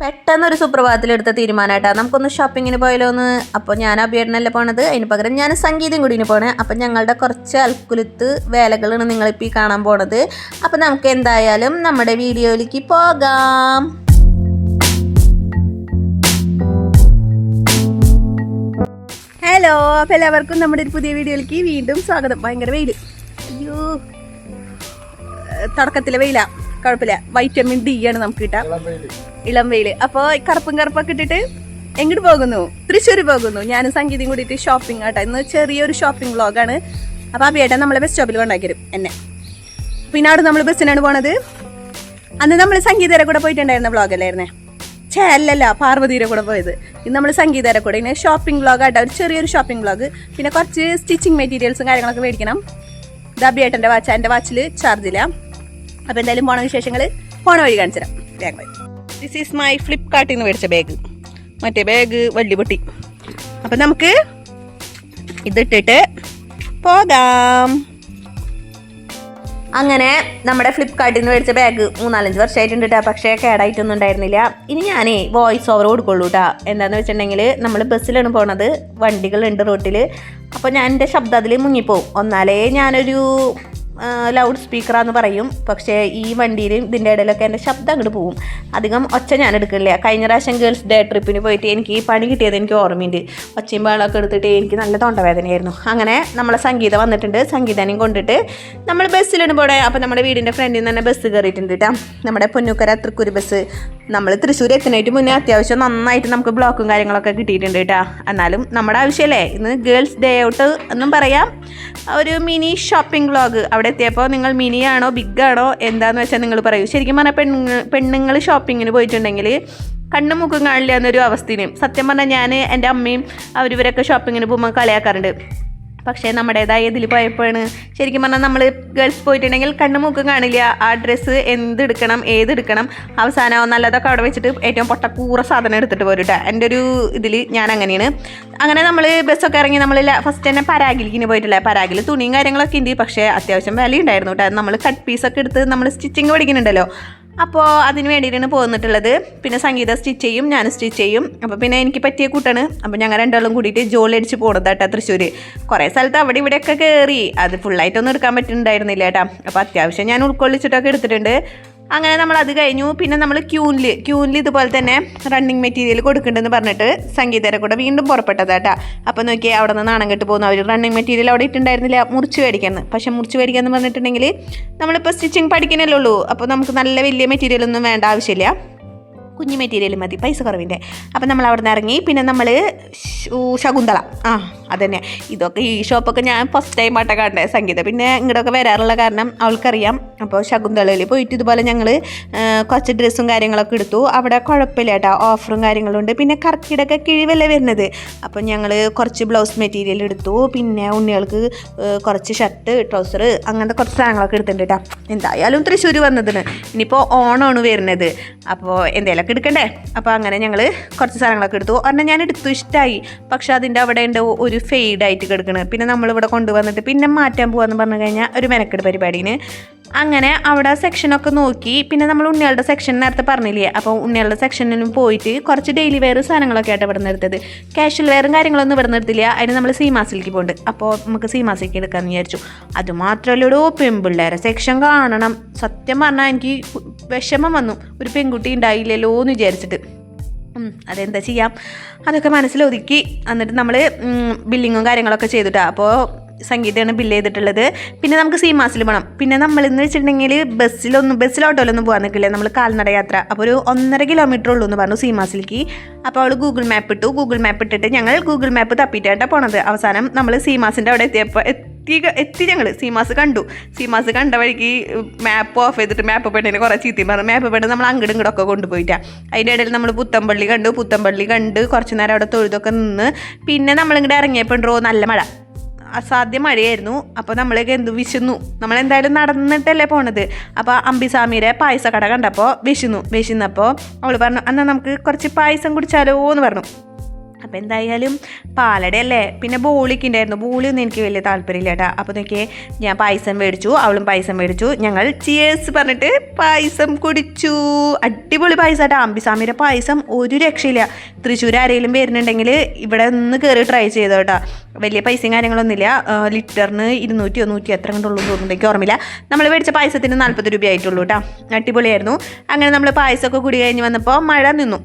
പെട്ടെന്നൊരു സുപ്രഭാതത്തിലെടുത്ത തീരുമാനമായിട്ടാണ് നമുക്കൊന്ന് ഷോപ്പിങ്ങിന് പോയാലോ എന്ന് അപ്പോൾ ഞാൻ അഭിയേട്ടനല്ലേ പോണത്. അതിന് പകരം ഞാൻ സംഗീതം കൂടിന് പോണേ. അപ്പം ഞങ്ങളുടെ കുറച്ച് അൽക്കുലത്ത് വേലകളാണ് നിങ്ങളിപ്പോൾ ഈ കാണാൻ പോണത്. അപ്പം നമുക്ക് എന്തായാലും നമ്മുടെ വീഡിയോയിലേക്ക് പോകാം. ഹലോ അപ്പം എല്ലാവർക്കും നമ്മുടെ ഒരു പുതിയ വീഡിയോയിലേക്ക് വീണ്ടും സ്വാഗതം. ഭയങ്കര വെയിൽ അയ്യോ തുടക്കത്തിലെ വെയിലാ. കുഴപ്പമില്ല. വൈറ്റമിൻ ഡി ആണ് നമുക്ക് കിട്ടാം. ഇളം വെയിൽ അപ്പോൾ കറുപ്പും കറുപ്പൊക്കെ ഇട്ടിട്ട് എങ്ങോട്ട് പോകുന്നു? തൃശ്ശൂർ പോകുന്നു. ഞാനും സംഗീതം കൂടിയിട്ട് ഷോപ്പിംഗ് ആട്ടെ. ഇന്ന് ചെറിയൊരു ഷോപ്പിംഗ് വ്ളോഗാണ് അപ്പോൾ ബേട്ടൻ നമ്മളെ ബസ് സ്റ്റോപ്പിൽ കൊണ്ടാക്കിരും എന്നെ. പിന്നെ അവിടെ നമ്മൾ ബസ്സിനാണ് പോണത്. അന്ന് നമ്മൾ സംഗീതരെ കൂടെ പോയിട്ടുണ്ടായിരുന്ന വ്ളോഗല്ലായിരുന്നേ ഛേ അല്ലല്ല പാർവതിയുടെ കൂടെ പോയത്. ഇന്ന് നമ്മൾ സംഗീതരെ കൂടെ. ഇനി ഷോപ്പിംഗ് വ്ളോഗ് ആട്ടെ. ഒരു ചെറിയൊരു ഷോപ്പിംഗ് വ്ളോഗ് പിന്നെ കുറച്ച് സ്റ്റിച്ചിങ് മെറ്റീരിയൽസും കാര്യങ്ങളൊക്കെ മേടിക്കണം. ഇത് അഭിയേട്ടന്റെ വാച്ച് എന്റെ വാച്ചിൽ ചാർജില്ല അപ്പോൾ എന്തായാലും പോണ വിശേഷങ്ങൾ പോണ വഴി കാണിച്ചു തരാം. ദിസ് ഈസ് മൈ ഫ്ലിപ്കാർട്ടിൽ നിന്ന് മേടിച്ച ബാഗ് മറ്റേ ബാഗ് വള്ളി പൊട്ടി. അപ്പം നമുക്ക് ഇതിട്ടിട്ട് പോകാം. അങ്ങനെ നമ്മുടെ ഫ്ലിപ്കാർട്ടിൽ നിന്ന് മേടിച്ച ബാഗ് മൂന്നാലഞ്ച് വർഷമായിട്ടുണ്ട് കേട്ടോ പക്ഷേ കേടായിട്ടൊന്നും ഉണ്ടായിരുന്നില്ല. ഇനി ഞാനേ വോയിസ് ഓവർ കൊടുക്കുള്ളൂ കേട്ടോ എന്താണെന്ന് വെച്ചിട്ടുണ്ടെങ്കിൽ നമ്മൾ ബസ്സിലാണ് പോണത്. വണ്ടികളുണ്ട് റോട്ടിൽ അപ്പോൾ ഞാൻ എന്റെ ശബ്ദം അതിൽ മുങ്ങിപ്പോവും. ഒന്നാലേ ഞാനൊരു ലൗഡ് സ്പീക്കറാന്ന് പറയും. പക്ഷേ ഈ വണ്ടിയിൽ ഇതിന്റെ ഇടയിലൊക്കെ എന്റെ ശബ്ദം അങ്ങോട്ട് പോവും. അധികം ഒച്ച ഞാൻ എടുക്കില്ല കഴിഞ്ഞ പ്രാവശ്യം ഗേൾസ് ഡേ ട്രിപ്പിന് പോയിട്ട് എനിക്ക് ഈ പണി കിട്ടിയത് എനിക്ക് ഓർമ്മയുണ്ട്. ഒച്ചയും ബഹളമൊക്കെ എടുത്തിട്ട് എനിക്ക് നല്ല തൊണ്ടവേദനയായിരുന്നു. അങ്ങനെ നമ്മളെ സംഗീതം വന്നിട്ടുണ്ട്. സംഗീതനെയും കൊണ്ടിട്ട് നമ്മൾ ബസ്സിലാണ് പോടെ അപ്പോൾ നമ്മുടെ വീടിന്റെ ഫ്രണ്ടിൽ നിന്ന് തന്നെ ബസ് കയറിയിട്ടുണ്ട് കേട്ടോ നമ്മുടെ പൊന്നുക്കര തൃക്കൂർ ബസ് നമ്മൾ തൃശ്ശൂർ എത്തുന്നതിന് മുന്നേ അത്യാവശ്യം നന്നായിട്ട് നമുക്ക് ബ്ലോക്കും കാര്യങ്ങളൊക്കെ കിട്ടിയിട്ടുണ്ട് കേട്ടോ എന്നാലും നമ്മുടെ ആവശ്യമല്ലേ? ഇന്ന് ഗേൾസ് ഡേ ഔട്ട് എന്നും പറയാം. ഒരു മിനി ഷോപ്പിംഗ് വ്ളോഗ് അവിടെ എത്തിയപ്പോൾ നിങ്ങൾ മിനി ആണോ ബിഗ് ആണോ എന്താണെന്ന് വെച്ചാൽ നിങ്ങൾ പറയൂ. ശരിക്കും പറഞ്ഞാൽ പെണ്ണുങ്ങൾ പെണ്ണുങ്ങൾ ഷോപ്പിങ്ങിന് പോയിട്ടുണ്ടെങ്കിൽ കണ്ണും മുക്കും കാണില്ല എന്നൊരു അവസ്ഥയും സത്യം പറഞ്ഞാൽ ഞാൻ എന്റെ അമ്മയും അവരിവരൊക്കെ ഷോപ്പിങ്ങിന് പോകുമ്പോൾ കളിയാക്കാറുണ്ട്. പക്ഷേ നമ്മുടേതായ ഇതിൽ പോയപ്പോഴാണ് ശരിക്കും പറഞ്ഞാൽ നമ്മൾ ഗേൾസ് പോയിട്ടുണ്ടെങ്കിൽ കണ്ണു മൂക്കും കാണില്ല. ആ ഡ്രസ്സ് എന്തെടുക്കണം ഏതെടുക്കണം. അവസാനം നല്ലതൊക്കെ അവിടെ വെച്ചിട്ട് ഏറ്റവും പൊട്ടക്കൂറ സാധനം എടുത്തിട്ട് പോരും കേട്ടോ എന്റെ ഒരു ഇതിൽ ഞാൻ അങ്ങനെയാണ്. അങ്ങനെ നമ്മൾ ബസ്സൊക്കെ ഇറങ്ങി നമ്മൾ ഫസ്റ്റ് തന്നെ പരാഗിലേക്ക് പോയിട്ടില്ല. പരാഗിൽ തുണിയും കാര്യങ്ങളൊക്കെ ഉണ്ട് പക്ഷേ അത്യാവശ്യം വില ഉണ്ടായിരുന്നു കേട്ടോ നമ്മൾ കട്ട് പീസൊക്കെ എടുത്ത് നമ്മൾ സ്റ്റിച്ചിങ് പഠിക്കുന്നുണ്ടല്ലോ. അപ്പോൾ അതിന് വേണ്ടിയിട്ടാണ് പോന്നിട്ടുള്ളത്. പിന്നെ സംഗീത സ്റ്റിച്ച് ചെയ്യും ഞാൻ സ്റ്റിച്ച് ചെയ്യും. അപ്പോൾ പിന്നെ എനിക്ക് പറ്റിയ കൂട്ടാണ്. അപ്പോൾ ഞങ്ങൾ രണ്ടാളും കൂടിയിട്ട് ജോലി അടിച്ച് പോണത് കേട്ടോ തൃശ്ശൂർ കുറേ സ്ഥലത്ത് അവിടെ ഇവിടെയൊക്കെ കയറി അത് ഫുള്ളായിട്ടൊന്നും എടുക്കാൻ പറ്റുന്നുണ്ടായിരുന്നില്ല കേട്ടോ അപ്പോൾ അത്യാവശ്യം ഞാൻ ഉൾക്കൊള്ളിച്ചിട്ടൊക്കെ എടുത്തിട്ടുണ്ട്. അങ്ങനെ നമ്മൾ അത് കഴിഞ്ഞു. പിന്നെ നമ്മൾ ക്യൂനിൽ ക്യൂനിൽ ഇതുപോലെ തന്നെ റണ്ണിങ് മെറ്റീരിയൽ കൊടുക്കുന്നുണ്ടെന്ന് പറഞ്ഞിട്ട് സംഗീതരെ കൂടെ വീണ്ടും പുറപ്പെട്ടതാട്ടാ. അപ്പോൾ നോക്കിയാൽ അവിടെ നിന്ന് നാണം കെട്ട് പോകുന്നു അവർ റണ്ണിങ് മെറ്റീരിയൽ അവിടെ ഇട്ടുണ്ടായിരുന്നില്ല മുറിച്ച് മേടിക്കാമെന്ന് പക്ഷേ മുറിച്ച് മേടിക്കാമെന്ന് പറഞ്ഞിട്ടുണ്ടെങ്കിൽ നമ്മളിപ്പോൾ സ്റ്റിച്ചിങ് പഠിക്കുന്നല്ലേ ഉള്ളൂ. അപ്പോൾ നമുക്ക് നല്ല വലിയ മെറ്റീരിയൽ ഒന്നും വേണ്ട ആവശ്യമില്ല. കുഞ്ഞു മെറ്റീരിയൽ മതി പൈസ കുറവിന്റെ. അപ്പം നമ്മൾ അവിടെ നിന്ന് ഇറങ്ങി പിന്നെ നമ്മൾ ശകുന്തള. ആ അതന്നെ. ഇതൊക്കെ ഈ ഷോപ്പൊക്കെ ഞാൻ ഫസ്റ്റ് ടൈം ആട്ടെ കണ്ടേ സംഗീത. പിന്നെ ഇങ്ങോട്ടൊക്കെ വരാറുള്ള കാരണം അവൾക്കറിയാം. അപ്പോൾ ശകുന്തളയിൽ പോയിട്ട് ഇതുപോലെ ഞങ്ങൾ കുറച്ച് ഡ്രസ്സും കാര്യങ്ങളൊക്കെ എടുത്തു. അവിടെ കുഴപ്പമില്ല കേട്ടോ ഓഫറും കാര്യങ്ങളുണ്ട് പിന്നെ കർക്കിടൊക്കെ കിഴിവല്ലേ വരുന്നത്. അപ്പോൾ ഞങ്ങൾ കുറച്ച് ബ്ലൗസ് മെറ്റീരിയൽ എടുത്തു. പിന്നെ ഉണ്ണികൾക്ക് കുറച്ച് ഷർട്ട് ട്രൗസർ അങ്ങനത്തെ കുറച്ച് സാധനങ്ങളൊക്കെ എടുത്തിട്ടുണ്ട് കേട്ടോ. എന്തായാലും തൃശ്ശൂർ വന്നതിന്. ഇനിയിപ്പോൾ ഓണമാണ് വരുന്നത്. അപ്പോൾ എന്തെങ്കിലുമൊക്കെ എടുക്കണ്ടേ? അപ്പോൾ അങ്ങനെ ഞങ്ങൾ കുറച്ച് സാധനങ്ങളൊക്കെ എടുത്തു. ഒരെണ്ണം ഞാൻ എടുത്തു ഇഷ്ടമായി പക്ഷെ അതിന്റെ അവിടെ ഉണ്ട് ഒരു ഫെയ്ഡായിട്ട് കിടക്കണ്. പിന്നെ നമ്മളിവിടെ കൊണ്ടുവന്നിട്ട് പിന്നെ മാറ്റാൻ പോകാന്ന് പറഞ്ഞു കഴിഞ്ഞാൽ ഒരു മെനക്കെട് പരിപാടിന് അങ്ങനെ അവിടെ സെക്ഷനൊക്കെ നോക്കി. പിന്നെ നമ്മൾ ഉണ്ണികളുടെ സെക്ഷൻ നേരത്തെ പറഞ്ഞില്ലേ? അപ്പോൾ ഉണ്ണികളുടെ സെക്ഷനിലും പോയിട്ട് കുറച്ച് ഡെയിലി വെയർ സാധനങ്ങളൊക്കെ ആയിട്ട് ഇവിടെ നിന്ന് എടുത്തത് കാഷ്വൽ വെയറും കാര്യങ്ങളൊന്നും ഇവിടെ നിന്ന് എടുത്തില്ല. അതിന് നമ്മൾ സീമാസിലേക്ക് പോകുന്നുണ്ട് അപ്പോൾ നമുക്ക് സീമാസിലേക്ക് എടുക്കാമെന്ന് വിചാരിച്ചു. അതുമാത്രമല്ല ഒരു പെൺപിള്ളേരെ സെക്ഷൻ കാണണം. സത്യം പറഞ്ഞാൽ എനിക്ക് വിഷമം വന്നു. ഒരു പെൺകുട്ടി ഉണ്ടായില്ലല്ലോ എന്ന് വിചാരിച്ചിട്ട്. അതെന്താ ചെയ്യാം? അതൊക്കെ മനസ്സിലൊതുക്കി എന്നിട്ട് നമ്മൾ ബില്ലിങ്ങും കാര്യങ്ങളൊക്കെ ചെയ്തിട്ടാണ് അപ്പോൾ സംഗീതമാണ് ബില്ല് ചെയ്തിട്ടുള്ളത്. പിന്നെ നമുക്ക് സീമാസിൽ പോകണം പിന്നെ നമ്മൾ എന്ന് വെച്ചിട്ടുണ്ടെങ്കിൽ ബസ്സിലൊന്നും ബസ്സിൽ ഓട്ടോയിലൊന്നും പോകാൻ നിൽക്കില്ല. നമ്മൾ കാൽനട യാത്ര. അപ്പോൾ ഒരു ഒന്നര കിലോമീറ്റർ ഉള്ളൂ എന്ന് പറഞ്ഞു സീമാസിലേക്ക് അപ്പോൾ അവൾ ഗൂഗിൾ മാപ്പ് ഇട്ടു. ഗൂഗിൾ മാപ്പ് ഇട്ടിട്ട് ഞങ്ങൾ ഗൂഗിൾ മാപ്പ് തപ്പിയിട്ടാണ് പോണത്. അവസാനം നമ്മൾ സീമാസിന്റെ അവിടെ എത്തിയപ്പോൾ എത്തി എത്തി ഞങ്ങൾ സീമാസ് കണ്ടു. സീമാസ് കണ്ട വഴിക്ക് മാപ്പ് ഓഫ് ചെയ്തിട്ട് മാപ്പ് പെണ്ണിനെ കുറച്ച് ചീത്തയും പറഞ്ഞു. മാപ്പ് പെണ്ണ് നമ്മൾ അങ്ങടും ഇങ്ങോട്ടൊക്കെ കൊണ്ടുപോയിട്ടാ. അതിന്റെ ഇടയിൽ നമ്മൾ പുത്തമ്പള്ളി കണ്ടു. പുത്തമ്പള്ളി കണ്ട് കുറച്ച് നേരം അവിടെ തൊഴുതൊക്കെ നിന്ന് പിന്നെ നമ്മളിങ്ങോട്ട് ഇറങ്ങിയപ്പോണ്ടോ നല്ല മഴ. അസാധ്യ മഴയായിരുന്നു. അപ്പോൾ നമ്മളൊക്കെ എന്തു വിശുന്നു. നമ്മളെന്തായാലും നടന്നിട്ടല്ലേ പോണത്. അപ്പോൾ അമ്പിസ്വാമിയുടെ പായസക്കട കണ്ടപ്പോൾ വിശുന്നു. വിശന്നപ്പോൾ അവൾ പറഞ്ഞു എന്നാൽ നമുക്ക് കുറച്ച് പായസം കുടിച്ചാലോ എന്ന് പറഞ്ഞു. അപ്പോൾ എന്തായാലും പാലട അല്ലേ പിന്നെ ബോളിക്ക് ഉണ്ടായിരുന്നു. ബോളിയൊന്നും എനിക്ക് വലിയ താല്പര്യമില്ല കേട്ടോ അപ്പോൾ നോക്കിയേ ഞാൻ പായസം മേടിച്ചു. അവളും പായസം മേടിച്ചു. ഞങ്ങൾ ചിയേഴ്സ് പറഞ്ഞിട്ട് പായസം കുടിച്ചു. അടിപൊളി പായസം കേട്ടോ അമ്പിസാമിയുടെ പായസം ഒരു രക്ഷയില്ല. തൃശ്ശൂർ ആരെങ്കിലും വരുന്നുണ്ടെങ്കിൽ ഇവിടെ ഒന്ന് കയറി ട്രൈ ചെയ്തോ കേട്ടോ വലിയ പൈസയും കാര്യങ്ങളൊന്നുമില്ല. ലിറ്ററിന് ഇരുന്നൂറ്റി ഒന്നൂറ്റി എത്ര കണ്ടുള്ളൂ തോന്നുന്നുണ്ടെങ്കിൽ ഓർമ്മയില്ല. നമ്മൾ മേടിച്ച പായസത്തിന് നാൽപ്പത് രൂപ ആയിട്ടുള്ളൂ കേട്ടോ അടിപൊളിയായിരുന്നു. അങ്ങനെ നമ്മൾ പായസമൊക്കെ കുടി കഴിഞ്ഞ് വന്നപ്പോൾ മഴ നിന്നു.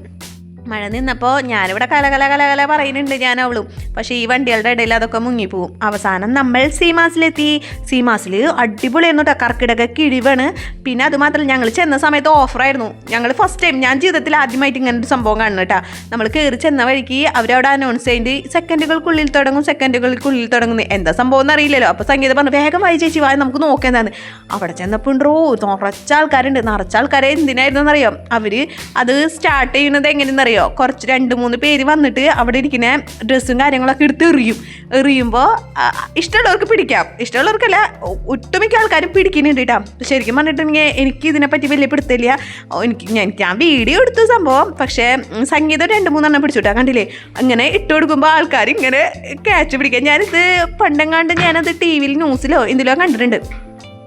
മഴ നിന്നപ്പോൾ ഞാനിവിടെ കലകല കല കല കല പറയുന്നുണ്ട് ഞാൻ അവളും. പക്ഷേ ഈ വണ്ടികളുടെ ഇടയിൽ അതൊക്കെ മുങ്ങിപ്പോവും. അവസാനം നമ്മൾ സീമാസിലെത്തി. സീമാസിൽ അടിപൊളിയായിരുന്നു കേട്ടോ കർക്കിടക കിഴിവാണ്. പിന്നെ അതുമാത്രമല്ല ഞങ്ങൾ ചെന്ന സമയത്ത് ഓഫറായിരുന്നു. ഞങ്ങൾ ഫസ്റ്റ് ടൈം ഞാൻ ജീവിതത്തിൽ ആദ്യമായിട്ട് ഇങ്ങനെ ഒരു സംഭവം കാണുന്നു കേട്ടോ നമ്മൾ കയറി ചെന്ന വഴിക്ക് അവരവിടെ അനൗൺസ് ചെയ്ത് സെക്കൻഡുകൾക്കുള്ളിൽ തുടങ്ങും സെക്കൻഡുകൾക്കുള്ളിൽ തുടങ്ങുന്നു എന്താ സംഭവം എന്ന് അറിയില്ലല്ലോ. അപ്പോൾ സംഗീതം പറഞ്ഞു വേഗം വായി ചേച്ചി വായി നമുക്ക് നോക്കേണ്ടതാണ് അവിടെ ചെന്നപ്പോൾ ഉണ്ടോ നിറച്ച ആൾക്കാരുണ്ട്. നിറച്ച ആൾക്കാരെ എന്തിനായിരുന്നു എന്നറിയാം? അവർ അത് സ്റ്റാർട്ട് ചെയ്യുന്നത് എങ്ങനെയെന്നറിയോ കുറച്ച് രണ്ട് മൂന്ന് പേര് വന്നിട്ട് അവിടെ ഇരിക്കുന്ന ഡ്രസ്സും കാര്യങ്ങളൊക്കെ എടുത്ത് എറിയും. എറിയുമ്പോൾ ഇഷ്ടമുള്ളവർക്ക് പിടിക്കാം. ഇഷ്ടമുള്ളവർക്കല്ല ഒട്ടുമിക്ക ആൾക്കാരും പിടിക്കുന്നുണ്ട് കേട്ടോ. ശരിക്കും പറഞ്ഞിട്ടുണ്ടെങ്കിൽ എനിക്ക് ഇതിനെപ്പറ്റി വലിയ പിടുത്തില്ല എനിക്ക് എനിക്ക് ഞാൻ വീഡിയോ എടുത്ത സംഭവം. പക്ഷേ സംഗീതം രണ്ട് മൂന്നെണ്ണം പിടിച്ചുവിട്ടാ കണ്ടില്ലേ? അങ്ങനെ ഇട്ട് കൊടുക്കുമ്പോൾ ആൾക്കാർ ഇങ്ങനെ ക്യാച്ച് പിടിക്കാം. ഞാനിത് പണ്ടെങ്ങാണ്ട് ഞാനത് ടി വിയിൽ ന്യൂസിലോ എന്തിലോ കണ്ടിട്ടുണ്ട്.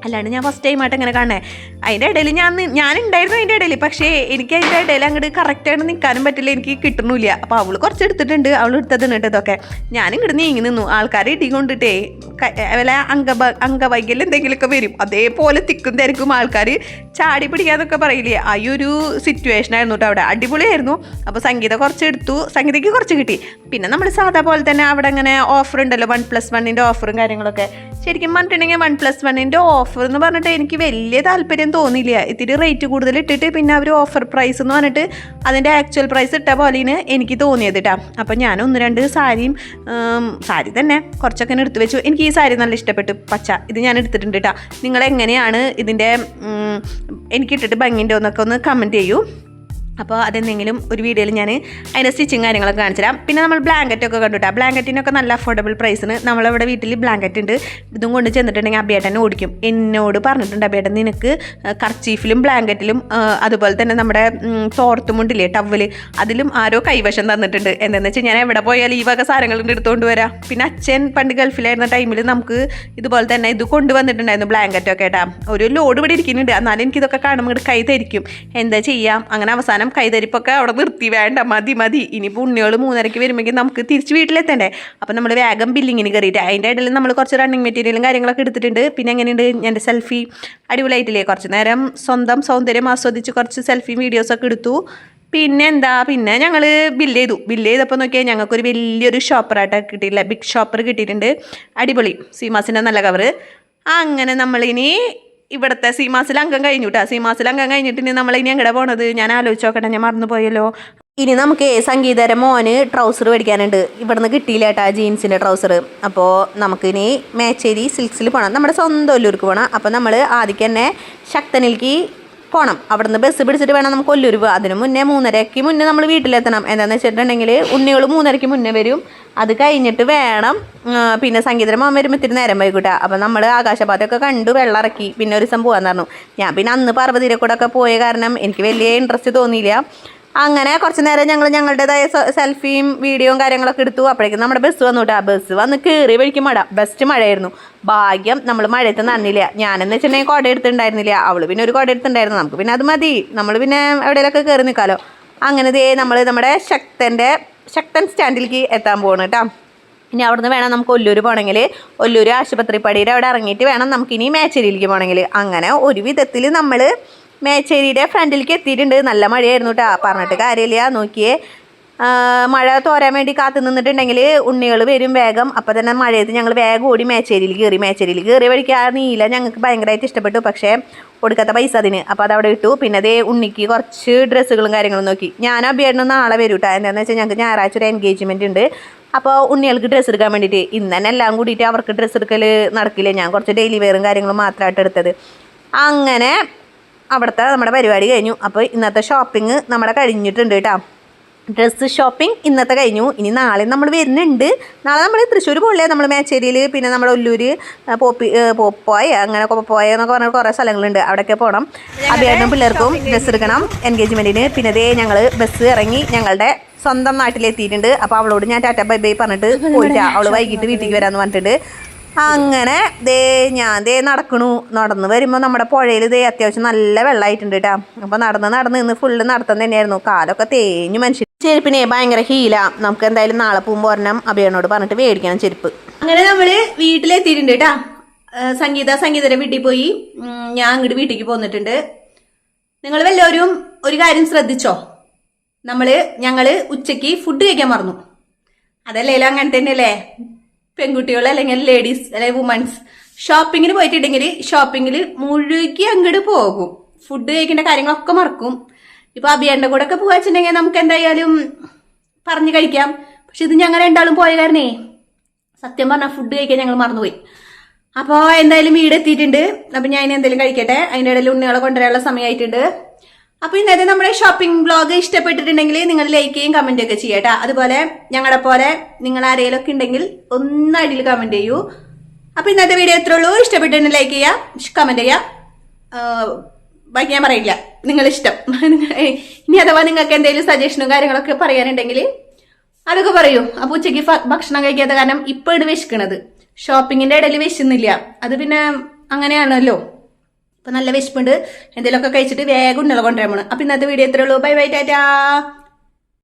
അല്ലാണ്ട് ഞാൻ ഫസ്റ്റ് ടൈം ആയിട്ട് ഇങ്ങനെ കാണണേ അതിന്റെ ഇടയിൽ ഞാൻ ഞാനുണ്ടായിരുന്നു അതിന്റെ ഇടയിൽ പക്ഷേ എനിക്ക് അതിന്റെ ഇടയിൽ അങ്ങോട്ട് കറക്റ്റായിട്ട് നിൽക്കാനും പറ്റില്ല എനിക്ക് കിട്ടണില്ല. അപ്പോൾ അവൾ കുറച്ച് എടുത്തിട്ടുണ്ട് അവൾ എടുത്തതാണ് കേട്ടോ ഇതൊക്കെ. ഞാനും ഇങ്ങോട്ട് നീങ്ങി നിന്നു ആൾക്കാരെ ഇടി കൊണ്ടിട്ടേ വല്ല അംഗ അംഗവൈകല്യം എന്തെങ്കിലുമൊക്കെ വരും. അതേപോലെ തിക്കും തിരക്കും ആൾക്കാർ ചാടി പിടിക്കാന്നൊക്കെ പറയില്ലേ? ആ ഒരു സിറ്റുവേഷൻ ആയിരുന്നു കേട്ടോ അവിടെ. അടിപൊളിയായിരുന്നു. അപ്പോൾ സംഗീത കുറച്ച് എടുത്തു. സംഗീതയ്ക്ക് കുറച്ച് കിട്ടി. പിന്നെ നമ്മൾ സാധാ പോലെ തന്നെ അവിടെ അങ്ങനെ ഓഫർ ഉണ്ടല്ലോ വൺ പ്ലസ് വണ്ണിന്റെ ഓഫറും കാര്യങ്ങളൊക്കെ. ശരിക്കും പറഞ്ഞിട്ടുണ്ടെങ്കിൽ വൺ പ്ലസ് വണ്ണിന്റെ ഓഫർ എന്ന് പറഞ്ഞിട്ട് എനിക്ക് വലിയ താല്പര്യം തോന്നിയില്ല. ഇത്തിരി റേറ്റ് കൂടുതൽ ഇട്ടിട്ട് പിന്നെ അവർ ഓഫർ പ്രൈസ് എന്ന് പറഞ്ഞിട്ട് അതിന്റെ ആക്ച്വൽ പ്രൈസ് ഇട്ട പോലെയാണ് എനിക്ക് തോന്നിയത് കേട്ടോ അപ്പം ഞാൻ ഒന്ന് രണ്ട് സാരിയും സാരി തന്നെ കുറച്ചൊക്കെ എടുത്ത് വെച്ചു. എനിക്ക് ഈ സാരി നല്ല ഇഷ്ടപ്പെട്ടു. പച്ച ഇത് ഞാൻ എടുത്തിട്ടുണ്ട് കേട്ടോ നിങ്ങൾ എങ്ങനെയാണ് ഇതിന്റെ എനിക്കിട്ടിട്ട് ഭംഗിന്റെ എന്നൊക്കെ ഒന്ന് കമന്റ് ചെയ്യൂ. അപ്പോൾ അതെന്തെങ്കിലും ഒരു വീഡിയോയിൽ ഞാൻ അതിന്റെ സ്റ്റിച്ചിങ് കാര്യങ്ങളൊക്കെ കാണിച്ചു തരാം പിന്നെ നമ്മൾ ബ്ലാങ്കറ്റൊക്കെ കണ്ടുട്ടാ. ബ്ലാങ്കറ്റിനൊക്കെ നല്ല അഫോർഡബിൾ പ്രൈസിന് നമ്മളിവിടെ വീട്ടിൽ ബ്ലാങ്കറ്റ് ഉണ്ട്. ഇതും കൊണ്ട് ചെന്നിട്ടുണ്ടെങ്കിൽ അബിയേട്ടനെ ഓടിക്കും. എന്നോട് പറഞ്ഞിട്ടുണ്ട് അബിയേട്ടൻ നിനക്ക് കർച്ചീഫിലും ബ്ലാങ്കറ്റിലും അതുപോലെ തന്നെ നമ്മുടെ തോർത്തുമുണ്ടില്ലേ ടവൽ അതിലും ആരോ കൈവശം തന്നിട്ടുണ്ട്. എന്താണെന്ന് വെച്ചാൽ ഞാൻ എവിടെ പോയാലും ഈ വക സാധനങ്ങൾ എടുത്തുകൊണ്ട് വരാം. പിന്നെ അച്ഛൻ പണ്ട് ഗൾഫിലായിരുന്ന ടൈമിൽ നമുക്ക് ഇതുപോലെ തന്നെ ഇത് കൊണ്ടുവന്നിട്ടുണ്ടായിരുന്നു ബ്ലാങ്കറ്റൊക്കെ കേട്ടാ. ഒരു ലോഡ് ഇവിടെ ഇരിക്കുന്നുണ്ട്. എന്നാലും എനിക്കിതൊക്കെ കാണുമ്പോൾ കൈ തരിക്കും. എന്താ ചെയ്യാം? അങ്ങനെ അവസാനം കൈതരിപ്പൊക്കെ അവിടെ നിർത്തി വേണ്ട മതി മതി. ഇനിയിപ്പോൾ ഉണ്ണികൾ മൂന്നരയ്ക്ക് വരുമ്പോഴേക്കും നമുക്ക് തിരിച്ച് വീട്ടിലെത്തണ്ടേ? അപ്പോൾ നമ്മൾ വേഗം ബില്ലിങ്ങിന് കയറിയിട്ട് അതിന്റെ ഇടയിൽ നമ്മൾ കുറച്ച് റണ്ണിങ് മെറ്റീരിയലും കാര്യങ്ങളൊക്കെ എടുത്തിട്ടുണ്ട്. പിന്നെ എങ്ങനെയുണ്ട് എന്റെ സെൽഫി അടിപൊളിയായിട്ടില്ലേ? കുറച്ച് നേരം സ്വന്തം സൗന്ദര്യം ആസ്വദിച്ച് കുറച്ച് സെൽഫി വീഡിയോസൊക്കെ എടുത്തു. പിന്നെ എന്താ പിന്നെ ഞങ്ങൾ ബില്ല് ചെയ്തു. ബില്ല് ചെയ്തപ്പോൾ നോക്കിയാൽ ഞങ്ങൾക്കൊരു വലിയൊരു ഷോപ്പറായിട്ട് കിട്ടിയില്ല ബിഗ് ഷോപ്പർ കിട്ടിയിട്ടുണ്ട്. അടിപൊളി. സീമാസിന്റെ നല്ല കവറ് അങ്ങനെ നമ്മളിനി ഇവിടുത്തെ സീമാസിൽ അംഗം കഴിഞ്ഞു കേട്ടോ സീമാസിൽ അംഗം കഴിഞ്ഞിട്ട് ഇനി നമ്മൾ ഇനി എങ്ങടെ പോണത്? ഞാൻ ആലോചിച്ച് നോക്കട്ടെ ഞാൻ മറന്നു പോയല്ലോ. ഇനി നമുക്ക് സംഗീതര മോന് ട്രൗസർ മേടിക്കാനുണ്ട്. ഇവിടുന്ന് കിട്ടിയില്ല കേട്ടാ ജീൻസിന്റെ ട്രൗസർ അപ്പോൾ നമുക്കിനി മേച്ചേരി സിൽക്സിൽ പോകണം നമ്മുടെ സ്വന്തം ഒല്ലൂർക്ക് പോകണം അപ്പോൾ നമ്മൾ ആദ്യം തന്നെ ശക്തനിലേക്ക് പോകണം അവിടുന്ന് ബസ് പിടിച്ചിട്ട് വേണം നമുക്ക് കൊല്ലൂർ പോകാം അതിന് മുന്നേ മൂന്നരയ്ക്ക് മുന്നേ നമ്മൾ വീട്ടിലെത്തണം. എന്താണെന്ന് വെച്ചിട്ടുണ്ടെങ്കിൽ ഉണ്ണികൾ മൂന്നരയ്ക്ക് മുന്നേ വരും. അത് കഴിഞ്ഞിട്ട് വേണം പിന്നെ സംഗീതമാൻ വരുമ്പോൾ ഇത്തിരി നേരം വൈകിട്ട. അപ്പം നമ്മൾ ആകാശപാതയൊക്കെ കണ്ടു വെള്ളം ഇറക്കി പിന്നെ ഒരു ദിവസം പോകാൻ പറഞ്ഞു. ഞാൻ പിന്നെ അന്ന് പർവതീരെ കൂടെ ഒക്കെ പോയ കാരണം എനിക്ക് വലിയ ഇൻട്രസ്റ്റ് തോന്നിയില്ല. അങ്ങനെ കുറച്ച് നേരം ഞങ്ങൾ ഞങ്ങളുടേതായ സെൽഫിയും വീഡിയോയും കാര്യങ്ങളൊക്കെ എടുത്തു. അപ്പോഴേക്കും നമ്മുടെ ബസ് വന്നു കേട്ടോ. ബസ് വന്ന് കയറി വഴിക്ക് മഴ ബെസ്റ്റ് മഴയായിരുന്നു. ഭാഗ്യം നമ്മൾ മഴയത്ത് നന്നില്ല ഞാനെന്ന് വെച്ചിട്ടുണ്ടെങ്കിൽ കുട എടുത്തിട്ടുണ്ടായിരുന്നില്ല. അവൾ പിന്നെ ഒരു കുട എടുത്തിട്ടുണ്ടായിരുന്നു. നമുക്ക് പിന്നെ അത് മതി. നമ്മൾ പിന്നെ എവിടെയെങ്കിലൊക്കെ കയറി നിൽക്കാമല്ലോ അങ്ങനെ ദേ നമ്മൾ നമ്മുടെ ശക്തന്റെ ശക്തൻ സ്റ്റാൻഡിലേക്ക് എത്താൻ പോകണം കേട്ടോ. ഇനി അവിടുന്ന് വേണം നമുക്ക് ഒല്ലൂർ പോകണമെങ്കിൽ ഒല്ലൂർ ആശുപത്രി പടിയുടെ അവിടെ ഇറങ്ങിയിട്ട് വേണം നമുക്ക് ഇനി മേച്ചേരിയിലേക്ക് പോകണമെങ്കിൽ അങ്ങനെ ഒരു വിധത്തിൽ നമ്മൾ മേച്ചേരിയുടെ ഫ്രണ്ടിലേക്ക് എത്തിയിട്ടുണ്ട്. നല്ല മഴയായിരുന്നു കേട്ടോ. പറഞ്ഞിട്ട് കാര്യമില്ല. നോക്കിയേ. മഴ തോരാൻ വേണ്ടി കാത്തു നിന്നിട്ടുണ്ടെങ്കിൽ ഉണ്ണികൾ വരും വേഗം. അപ്പോൾ തന്നെ മഴയത്ത് ഞങ്ങൾ വേഗം ഓടി മേച്ചേരിയിൽ കയറി. മേച്ചേരിയിൽ കയറി വഴിക്ക് ആ നീല ഞങ്ങൾക്ക് ഭയങ്കരമായിട്ട് ഇഷ്ടപ്പെട്ടു. പക്ഷേ കൊടുക്കാത്ത പൈസ അതിന്. അപ്പോൾ അതവിടെ ഇട്ടു. പിന്നെ അതേ ഉണ്ണിക്ക് കുറച്ച് ഡ്രസ്സുകളും കാര്യങ്ങളും നോക്കി. ഞാൻ അഭിയേട്ടന് നാളെ വരും കേട്ടോ എന്താണെന്ന് വെച്ചാൽ ഞങ്ങൾക്ക് ഞായറാഴ്ച ഒരു എൻഗേജ്മെന്റ് ഉണ്ട്. അപ്പോൾ ഉണ്ണികൾക്ക് ഡ്രസ്സ് എടുക്കാൻ വേണ്ടിയിട്ട് ഇന്ന് തന്നെ എല്ലാം കൂടിയിട്ട് അവർക്ക് ഡ്രസ്സ് എടുക്കൽ നടക്കില്ല. ഞാൻ കുറച്ച് ഡെയിലി വെയറും കാര്യങ്ങളും മാത്രമായിട്ട് എടുത്തത്. അങ്ങനെ അവിടുത്തെ നമ്മുടെ പരിപാടി കഴിഞ്ഞു. അപ്പോൾ ഇന്നത്തെ ഷോപ്പിംഗ് നമ്മുടെ കഴിഞ്ഞിട്ടുണ്ട് കേട്ടോ ഡ്രസ്സ് ഷോപ്പിംഗ് ഇന്നത്തെ കഴിഞ്ഞു. ഇനി നാളെ നമ്മൾ വരുന്നുണ്ട്. നാളെ നമ്മൾ തൃശ്ശൂർ പോകില്ലേ നമ്മൾ മേച്ചേരിയിൽ പിന്നെ നമ്മുടെ ഒല്ലൂര് പോപ്പി പോപ്പോയ അങ്ങനെ പോയ എന്നൊക്കെ പറഞ്ഞ കുറേ സ്ഥലങ്ങളുണ്ട്. അവിടെയൊക്കെ പോകണം അഭിയാനും പിള്ളേർക്കും ഡ്രസ്സ് എടുക്കണം. എൻഗേജ്മെന്റിന് പിന്നെ ദേ ഞങ്ങൾ ബസ് ഇറങ്ങി ഞങ്ങളുടെ സ്വന്തം നാട്ടിലെത്തിയിട്ടുണ്ട് അപ്പോൾ അവളോട് ഞാൻ ടാറ്റ ബൈ ബൈ പറഞ്ഞിട്ട് പോയില്ല അവൾ വൈകിട്ട് വീട്ടിലേക്ക് വരാമെന്ന് പറഞ്ഞിട്ടുണ്ട്. അങ്ങനെ ദേ ഞാൻ ദേ നടക്കണു. നടന്ന് വരുമ്പോൾ നമ്മുടെ പുഴയിൽ ദേ അത്യാവശ്യം നല്ല വെള്ളമായിട്ടുണ്ട് കേട്ടോ അപ്പോൾ നടന്ന് നടന്ന് ഇന്ന് ഫുള്ള് നടത്തം തന്നെയായിരുന്നു. കാലൊക്കെ തേഞ്ഞു മനുഷ്യൻ ചെരുപ്പിനെ ഭയങ്കര ഹീല. നമുക്ക് എന്തായാലും നാളെ പോകുമ്പോൾ ഒരെണ്ണം അഭിയനോട് പറഞ്ഞിട്ട് മേടിക്കണം ചെരുപ്പ്. അങ്ങനെ നമ്മൾ വീട്ടിലെത്തിയിട്ടുണ്ട് കേട്ടാ സംഗീത സംഗീതരെ വീട്ടിൽ പോയി. ഞാൻ അങ്ങോട്ട് വീട്ടിലേക്ക് പോന്നിട്ടുണ്ട്. നിങ്ങൾ വല്ലവരും ഒരു കാര്യം ശ്രദ്ധിച്ചോ? നമ്മൾ ഞങ്ങൾ ഉച്ചയ്ക്ക് ഫുഡ് കഴിക്കാൻ മറന്നു. അതല്ലേലും അങ്ങനെ തന്നെയല്ലേ? പെൺകുട്ടികൾ അല്ലെങ്കിൽ ലേഡീസ് അല്ലെങ്കിൽ വുമൻസ് ഷോപ്പിങ്ങിന് പോയിട്ടുണ്ടെങ്കിൽ ഷോപ്പിങ്ങിൽ മുഴുകി അങ്ങോട്ട് പോകും. ഫുഡ് കഴിക്കേണ്ട കാര്യങ്ങളൊക്കെ മറക്കും. ഇപ്പൊ അഭിയാന്റെ കൂടെ ഒക്കെ പോവാച്ചിട്ടുണ്ടെങ്കിൽ നമുക്ക് എന്തായാലും പറഞ്ഞു കഴിക്കാം. പക്ഷെ ഇത് ഞങ്ങൾ രണ്ടാളും പോയ കാരണേ സത്യം പറഞ്ഞാൽ ഫുഡ് കഴിക്കാൻ ഞങ്ങൾ മറന്നുപോയി. അപ്പോൾ എന്തായാലും വീട് എത്തിയിട്ടുണ്ട്. അപ്പം ഞാൻ എന്തെങ്കിലും കഴിക്കട്ടെ. അതിന്റെ ഇടയിൽ ഉണ്ണികളെ കൊണ്ടുവരാനുള്ള സമയമായിട്ടുണ്ട്. അപ്പോൾ ഇന്നത്തെ നമ്മുടെ ഷോപ്പിംഗ് ബ്ലോഗ് ഇഷ്ടപ്പെട്ടിട്ടുണ്ടെങ്കിൽ നിങ്ങൾ ലൈക്ക് ചെയ്യും കമന്റ് ഒക്കെ ചെയ്യട്ടെ അതുപോലെ ഞങ്ങളെ പോലെ നിങ്ങൾ ആരെങ്കിലും ഒക്കെ ഉണ്ടെങ്കിൽ ഒന്ന് അടിയിൽ കമന്റ് ചെയ്യൂ. അപ്പോൾ ഇന്നത്തെ വീഡിയോ എത്ര ഉള്ളൂ. ഇഷ്ടപ്പെട്ടിട്ടുണ്ടെങ്കിൽ ലൈക്ക് ചെയ്യാം കമന്റ് ചെയ്യാം ആ, ബാക്കി ഞാൻ പറയില്ല. നിങ്ങളിഷ്ടം. ഇനി അഥവാ നിങ്ങൾക്ക് എന്തെങ്കിലും സജഷനും കാര്യങ്ങളൊക്കെ പറയാനുണ്ടെങ്കിൽ അതൊക്കെ പറയൂ. അപ്പൊ ഉച്ചയ്ക്ക് ഭക്ഷണം കഴിക്കാത്ത കാരണം ഇപ്പൊ ഇട് വിശക്കണത്. ഷോപ്പിങ്ങിന്റെ ഇടയിൽ വിശന്നില്ല. അത് പിന്നെ അങ്ങനെയാണല്ലോ. ഇപ്പൊ നല്ല വിശപ്പുണ്ട്. എന്തെങ്കിലുമൊക്കെ കഴിച്ചിട്ട് വേഗം ഉണ്ടല്ലോ കൊണ്ടുവരാൻ പോകണം അപ്പൊ ഇന്നത്തെ വീഡിയോ എത്രയുള്ളൂ ബൈ ബൈ ടാറ്റാ.